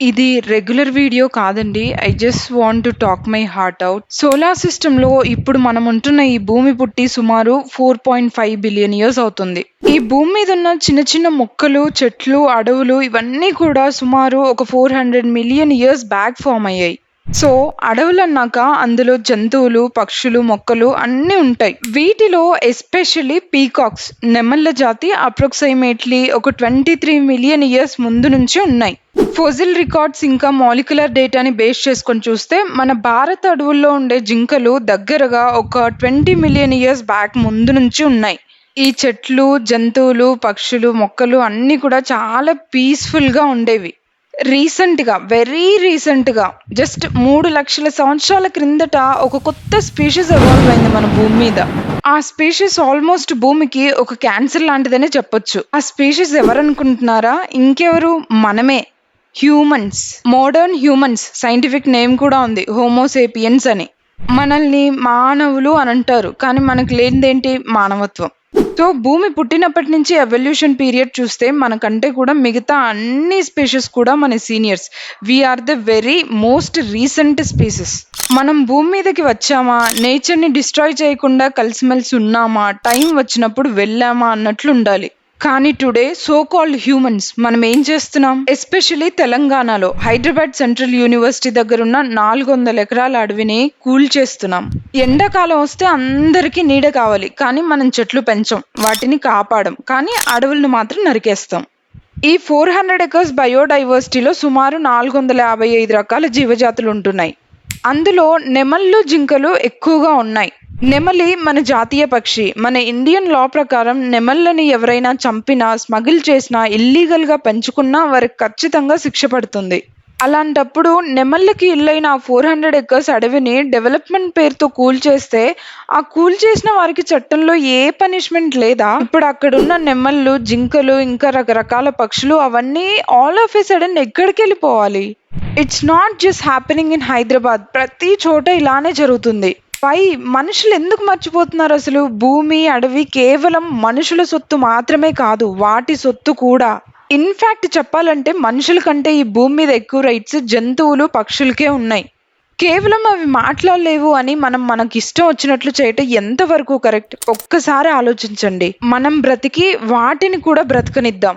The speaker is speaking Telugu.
ఇది రెగ్యులర్ వీడియో కాదండి. I just want to talk my heart out solar సిస్టమ్‌లో ఇప్పుడు మనం ఉంటున్న ఈ భూమి పుట్టి సుమారు 4.5 బిలియన్ ఇయర్స్ అవుతుంది. ఈ భూమి మీద ఉన్న చిన్న చిన్న మొక్కలు, చెట్లు, అడవులు ఇవన్నీ కూడా సుమారు ఒక 400 మిలియన్ ఇయర్స్ బ్యాక్ ఫార్మ్ అయ్యాయి. సో, అడవులు అన్నాక అందులో జంతువులు, పక్షులు, మొక్కలు అన్నీ ఉంటాయి. వీటిలో ఎస్పెషల్లీ పీకాక్స్ నెమళ్ళ జాతి అప్రాక్సిమేట్‌లీ ఒక 23 మిలియన్ ఇయర్స్ ముందు నుంచి ఉన్నాయి. ఫోజిల్ రికార్డ్స్ ఇంకా మాలిక్యులర్ డేటాని బేస్ చేసుకొని చూస్తే మన భారత అడవుల్లో ఉండే జింకలు దగ్గరగా ఒక 20 మిలియన్ ఇయర్స్ బ్యాక్ ముందు నుంచి ఉన్నాయి. ఈ చెట్లు, జంతువులు, పక్షులు, మొక్కలు అన్నీ కూడా చాలా పీస్‌ఫుల్‌గా ఉండేవి. రీసెంట్‌గా వెరీ రీసెంట్‌గా జస్ట్ మూడు లక్షల సంవత్సరాల క్రిందట ఒక కొత్త స్పీషీస్ ఎవాల్వ్ అయింది మన భూమి మీద. ఆ స్పీషీస్ ఆల్మోస్ట్ భూమికి ఒక క్యాన్సర్ లాంటిదనే చెప్పొచ్చు. ఆ స్పీషీస్ ఎవరనుకుంటున్నారా? ఇంకెవరు మనమే. Humans. Modern humans scientific name కూడా ఉంది. హోమోసేపియన్స్ అని. మనల్ని మానవులు అని అంటారు కానీ మనకు లేనిదేంటి? మానవత్వం. సో, భూమి పుట్టినప్పటి నుంచి ఎవల్యూషన్ పీరియడ్ చూస్తే మనకంటే కూడా మిగతా అన్ని స్పీషెస్ కూడా మన seniors. We are the very most recent species మనం భూమి మీదకి వచ్చామా, నేచర్‌ని డిస్ట్రాయ్ చేయకుండా కలిసిమెలిసి ఉన్నామా, టైం వచ్చినప్పుడు వెళ్ళామా అన్నట్లు ఉండాలి కానీ టుడే సో కాల్డ్ హ్యూమన్స్ మనం ఏం చేస్తున్నాం? ఎస్పెషల్లీ తెలంగాణలో హైదరాబాద్ సెంట్రల్ యూనివర్సిటీ దగ్గర ఉన్న నాలుగు వందల ఎకరాల అడవిని కూల్చేస్తున్నాం. ఎండాకాలం వస్తే అందరికీ నీడ కావాలి. కానీ మనం చెట్లు పెంచం. వాటిని కాపాడం. కానీ అడవులను మాత్రం నరికేస్తాం. ఈ 400 ఎకర్స్ బయోడైవర్సిటీలో సుమారు 455 రకాల జీవజాతులు ఉంటున్నాయి అందులో నెమళ్ళు, జింకలు ఎక్కువగా ఉన్నాయి. నెమలి మన జాతీయ పక్షి. మన ఇండియన్ లా ప్రకారం నెమళ్ళని ఎవరైనా చంపినా, స్మగిల్ చేసినా, ఇల్లీగల్‌గా పెంచుకున్నా వారికి ఖచ్చితంగా శిక్ష పడుతుంది. అలాంటప్పుడు నెమళ్ళకి ఇల్లైన ఫోర్ హండ్రెడ్ ఎకర్స్ అడవిని డెవలప్‌మెంట్ పేరుతో కూల్ చేస్తే ఆ కూల్ చేసిన వారికి చట్టంలో ఏ పనిష్మెంట్ లేదా? ఇప్పుడు అక్కడున్న నెమళ్ళు, జింకలు ఇంకా రకరకాల పక్షులు అవన్నీ ఆల్ ఆఫ్ ఎ ఎక్కడికి ఎక్కడికెళ్ళిపోవాలి? It's not just happening in Hyderabad. ప్రతి చోట ఇలానే జరుగుతుంది. పై మనుషులు ఎందుకు మర్చిపోతున్నారు అసలు భూమి, అడవి కేవలం మనుషుల సొత్తు మాత్రమే కాదు. వాటి సొత్తు కూడా. ఇన్ఫ్యాక్ట్ చెప్పాలంటే మనుషుల కంటే ఈ భూమి మీద ఎక్కువ రైట్స్ జంతువులు, పక్షులకే ఉన్నాయి. కేవలం అవి మాట్లాడలేవు అని మనం మనకి ఇష్టం వచ్చినట్లు చేయటం ఎంతవరకు కరెక్ట్? ఒక్కసారి ఆలోచించండి. మనం బ్రతికి వాటిని కూడా బ్రతకనిద్దాం.